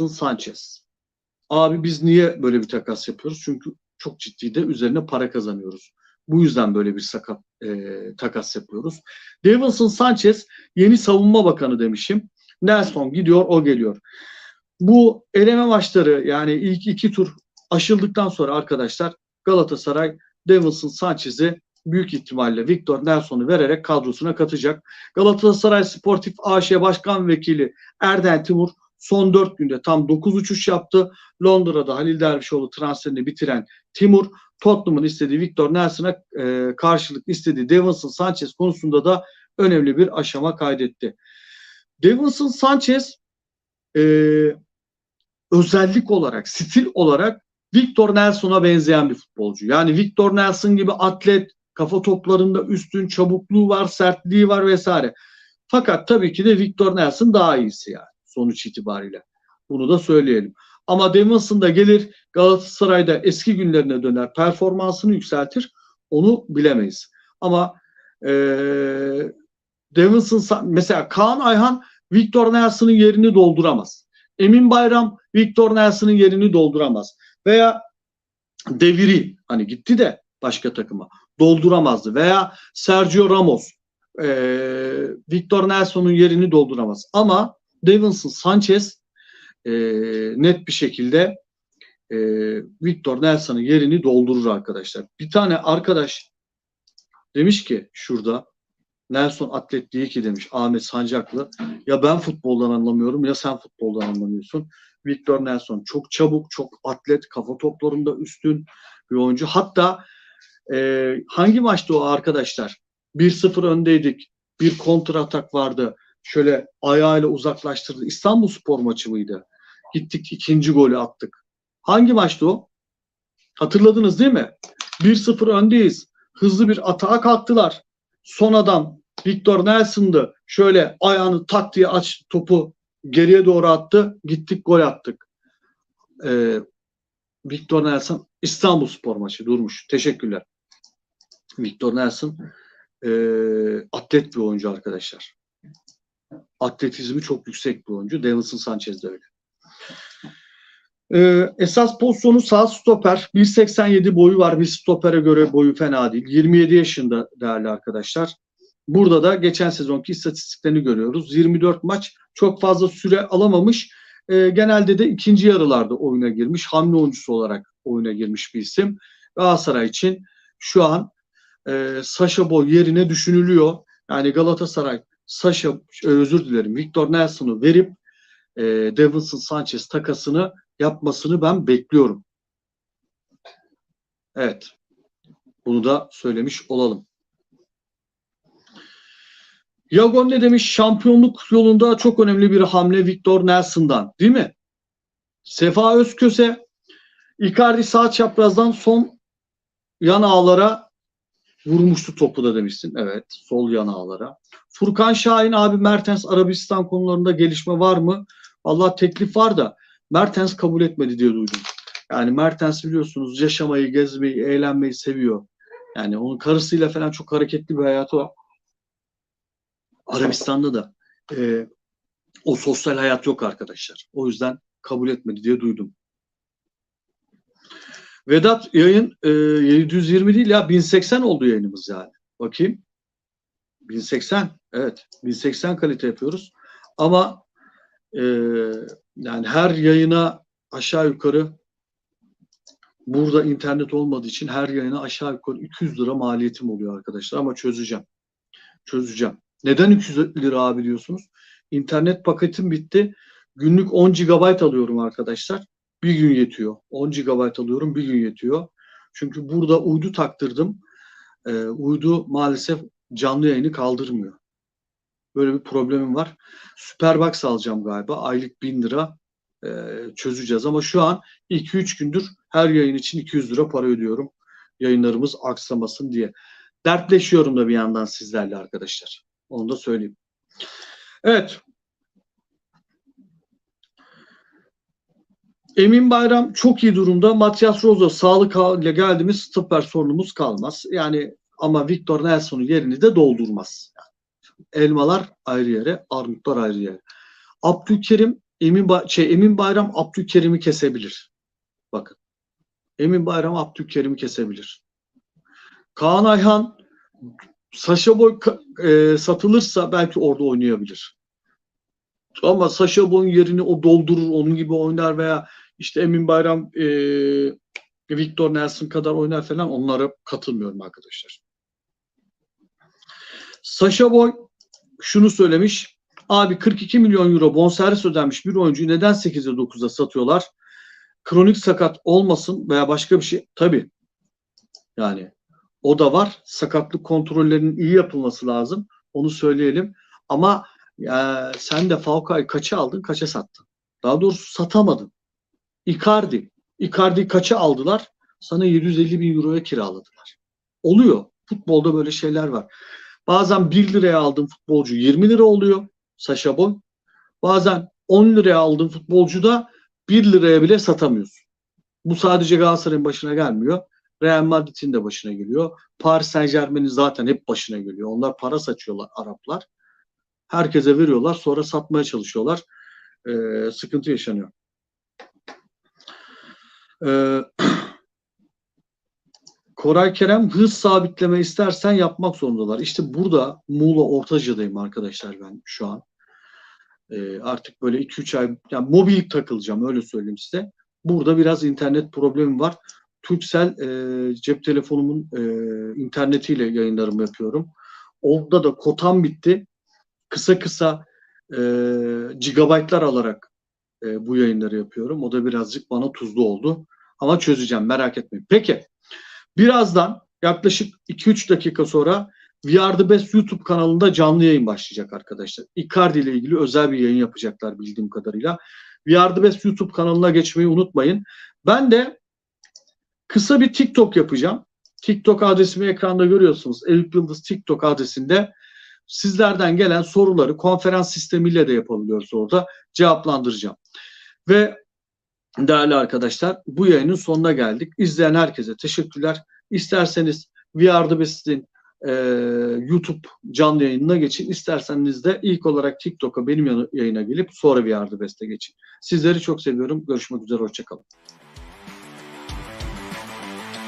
Davinson Sanchez. Abi biz niye böyle bir takas yapıyoruz? Çünkü çok ciddi de üzerine para kazanıyoruz. Bu yüzden böyle bir sakat e, takas yapıyoruz. Davinson Sanchez yeni savunma bakanı demişim. Nelson gidiyor, o geliyor. Bu eleme maçları yani ilk iki tur aşıldıktan sonra arkadaşlar Galatasaray Davinson Sanchez'i büyük ihtimalle Victor Nelson'u vererek kadrosuna katacak. Galatasaray Sportif AŞ Başkan Vekili Erden Timur son 4 günde tam 9 uçuş yaptı. Londra'da Halil Dervişoğlu transferini bitiren Timur Tottenham'ın istediği Victor Nelson'a e, karşılık istediği Davinson Sanchez konusunda da önemli bir aşama kaydetti. Davinson Sanchez e, özellik olarak, stil olarak Victor Nelson'a benzeyen bir futbolcu. Yani Victor Nelson gibi atlet, kafa toplarında üstün, çabukluğu var, sertliği var vesaire. Fakat tabii ki de Victor Nelson daha iyisi yani sonuç itibariyle. Bunu da söyleyelim. Ama Davinson da gelir Galatasaray'da eski günlerine döner, performansını yükseltir. Onu bilemeyiz. Ama e, Davinson mesela Kaan Ayhan Victor Nelson'ın yerini dolduramaz. Emin Bayram Victor Nelson'ın yerini dolduramaz. Veya Deviri hani gitti de başka takıma dolduramazdı. Veya Sergio Ramos e, Victor Nelson'un yerini dolduramaz. Ama Davinson Sanchez e, net bir şekilde e, Victor Nelson'ın yerini doldurur arkadaşlar. Bir tane arkadaş demiş ki şurada Nelson atlet değil ki demiş Ahmet Sancaklı. Ya ben futboldan anlamıyorum ya sen futboldan anlamıyorsun. Victor Nelson çok çabuk, çok atlet, kafa toplarında üstün bir oyuncu. Hatta e, hangi maçtı o arkadaşlar? 1-0 öndeydik. Bir kontra atak vardı. Şöyle ayağıyla uzaklaştırdı. İstanbul Spor maçı mıydı? Gittik ikinci golü attık. Hangi maçtı o? Hatırladınız değil mi? 1-0 öndeyiz. Hızlı bir atağa kalktılar. Son adam Victor Nelson'dı. Şöyle ayağını tak diye aç topu geriye doğru attı. Gittik gol attık. Ee, Victor Nelson İstanbul Spor maçı durmuş. Teşekkürler. Victor Nelson e, atlet bir oyuncu arkadaşlar. Atletizmi çok yüksek bir oyuncu. Davinson Sanchez de öyle. Ee, esas pozisyonu sağ stoper. 1.87 boyu var. Bir stopere göre boyu fena değil. 27 yaşında değerli arkadaşlar. Burada da geçen sezonki istatistiklerini görüyoruz. 24 maç çok fazla süre alamamış. E, genelde de ikinci yarılarda oyuna girmiş. Hamle oyuncusu olarak oyuna girmiş bir isim. Galatasaray için şu an e, Sasha Boy yerine düşünülüyor. Yani Galatasaray Sasha özür dilerim Victor Nelson'u verip e, Davinson Sanchez takasını yapmasını ben bekliyorum. Evet. Bunu da söylemiş olalım. Yagon ne demiş? Şampiyonluk yolunda çok önemli bir hamle Victor Nelson'dan. Değil mi? Sefa Özköse Icardi sağ çaprazdan son yan ağlara vurmuştu topu da demişsin. Evet. Sol yan ağlara. Furkan Şahin abi Mertens Arabistan konularında gelişme var mı? Allah teklif var da Mertens kabul etmedi diye duydum. Yani Mertens biliyorsunuz yaşamayı, gezmeyi, eğlenmeyi seviyor. Yani onun karısıyla falan çok hareketli bir hayatı var. Arabistan'da da e, o sosyal hayat yok arkadaşlar. O yüzden kabul etmedi diye duydum. Vedat yayın e, 720 değil ya 1080 oldu yayınımız yani. Bakayım. 1080 evet 1080 kalite yapıyoruz. Ama e, yani her yayına aşağı yukarı burada internet olmadığı için her yayına aşağı yukarı 200 lira maliyetim oluyor arkadaşlar ama çözeceğim. Çözeceğim. Neden 200 lira abi diyorsunuz? İnternet paketim bitti. Günlük 10 GB alıyorum arkadaşlar. Bir gün yetiyor. 10 GB alıyorum bir gün yetiyor. Çünkü burada uydu taktırdım. Ee, uydu maalesef canlı yayını kaldırmıyor. Böyle bir problemim var. Superbox alacağım galiba. Aylık 1000 lira e, çözeceğiz. Ama şu an 2-3 gündür her yayın için 200 lira para ödüyorum. Yayınlarımız aksamasın diye. Dertleşiyorum da bir yandan sizlerle arkadaşlar. Onu da söyleyeyim. Evet. Emin Bayram çok iyi durumda. Matias Rosa sağlık haliyle geldiğimiz stoper sorunumuz kalmaz. Yani ama Victor Nelson'un yerini de doldurmaz. Elmalar ayrı yere, armutlar ayrı yere. Abdülkerim Emin, ba- şey, Emin Bayram Abdülkerim'i kesebilir. Bakın. Emin Bayram Abdülkerim'i kesebilir. Kaan Ayhan Saşa Boy e, satılırsa belki orada oynayabilir. Ama Saşa Boy'un yerini o doldurur, onun gibi oynar veya işte Emin Bayram e, Victor Nelson kadar oynar falan onlara katılmıyorum arkadaşlar. Saşa Boy şunu söylemiş. Abi 42 milyon euro bonservis ödenmiş bir oyuncuyu neden 8'e 9'a satıyorlar? Kronik sakat olmasın veya başka bir şey. Tabii. Yani o da var. Sakatlık kontrollerinin iyi yapılması lazım. Onu söyleyelim. Ama ya, sen de Falcao'yu kaça aldın, kaça sattın? Daha doğrusu satamadın. Icardi. Icardi'yi kaça aldılar? Sana 750 bin euroya kiraladılar. Oluyor. Futbolda böyle şeyler var. Bazen 1 liraya aldığın futbolcu 20 lira oluyor. Saşa Boy. Bazen 10 liraya aldığın futbolcu da 1 liraya bile satamıyorsun. Bu sadece Galatasaray'ın başına gelmiyor. Real Madrid'in de başına geliyor. Paris Saint Germain'in zaten hep başına geliyor. Onlar para saçıyorlar Araplar. Herkese veriyorlar sonra satmaya çalışıyorlar. Ee, sıkıntı yaşanıyor. Ee, Koray Kerem hız sabitleme istersen yapmak zorundalar. İşte burada Muğla Ortaca'dayım arkadaşlar ben şu an. Ee, artık böyle 2-3 ay yani mobil takılacağım öyle söyleyeyim size. Burada biraz internet problemim var. Turkcell e, cep telefonumun e, internetiyle yayınlarımı yapıyorum. Orada da kotam bitti. Kısa kısa e, gigabaytlar alarak e, bu yayınları yapıyorum. O da birazcık bana tuzlu oldu. Ama çözeceğim merak etmeyin. Peki birazdan yaklaşık 2-3 dakika sonra Are The Best YouTube kanalında canlı yayın başlayacak arkadaşlar. Icardi ile ilgili özel bir yayın yapacaklar bildiğim kadarıyla. Are The Best YouTube kanalına geçmeyi unutmayın. Ben de kısa bir TikTok yapacağım. TikTok adresimi ekranda görüyorsunuz. Eyüp Yıldız TikTok adresinde sizlerden gelen soruları konferans sistemiyle de yapabiliyoruz orada. Cevaplandıracağım. Ve değerli arkadaşlar bu yayının sonuna geldik. İzleyen herkese teşekkürler. İsterseniz The Best'in e, YouTube canlı yayınına geçin. İsterseniz de ilk olarak TikTok'a benim yayına gelip sonra The Best'e geçin. Sizleri çok seviyorum. Görüşmek üzere. Hoşçakalın.